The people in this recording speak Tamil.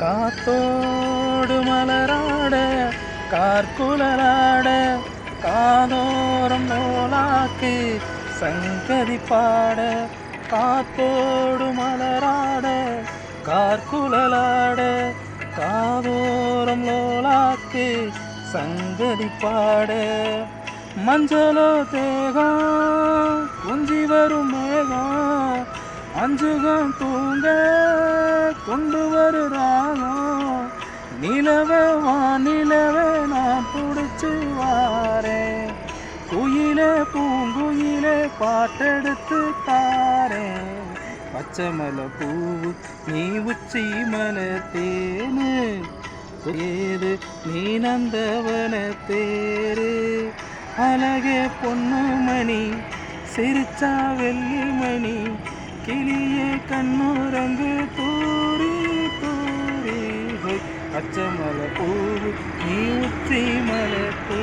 காத்தோடு மலராட கார்குலராட காதோரம் நோலாக்கு சங்கதி பாட காத்தோடு மலராட கார்குழலாட காதோரம் லோலாக்கு சங்கதி பாட மஞ்சளோ தேகம் குஞ்சி வரும் மேகம் அஞ்சுகம் தூங்க நிலவே வா நிலவே நான் பிடிச்சி வாரே. குயிலே பூங்குயிலே பாட்டெடுத்து தாரே. பச்சை மலை பூவு நீ உச்சி மலை தேனு. ஏது நீ நந்தவன தேரு. அழகே பொண்ணு மணி சிரிச்சா வெள்ளி மணி. கிளியே கண்ணுரங்கு தூரி தூரி ஹோய். பச்சை மலை பூவு நீ உச்சி மலை தேரு